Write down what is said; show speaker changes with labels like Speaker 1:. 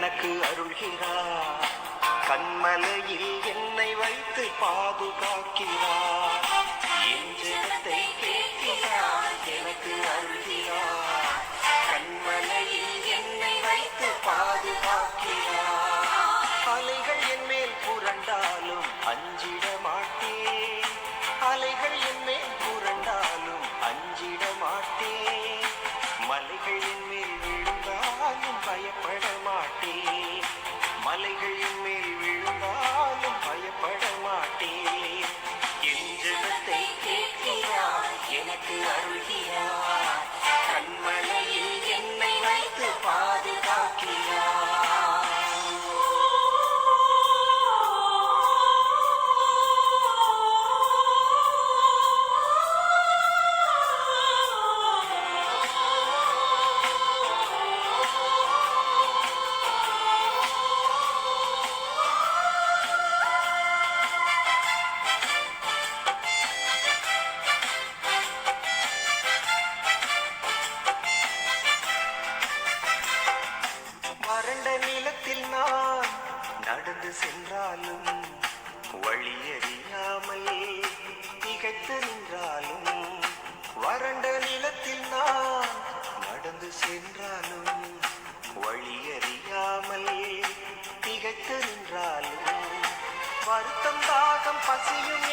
Speaker 1: எனக்கு அருள்கிறார். கண்மலையில் என்னை வைத்து பாதுகாக்கிறார். என் ஜெபத்தை கேட்கிறார். எனக்கு அருள்கிறார். கண்மலையில் என்னை வைத்து பாதுகாக்கிறார். அலைகள் என் மேல் புரண்டாலும் அஞ்சிட மாட்டேன். அலைகள் என் மேல் புரண்டாலும் அஞ்சிட மாட்டேன். மலைகள் என் மேல் விழுந்தாலும் பயப்பட மாட்டேன். அலைகளின் மேல் விழுந்தாலும் பயப்பட மாட்டேன். என் ஜெபத்தை கேட்கிறார் எனக்கு அருகே வறண்ட நிலத்தில் நான் நடந்து சென்றாலும் வழியறியாமல் திகைத்து நின்றாலும் வறண்ட நிலத்தில் நான் நடந்து சென்றாலும் வழியறியாமல் திகைத்து நின்றாலும் வருத்தம் தாகம் பசியும்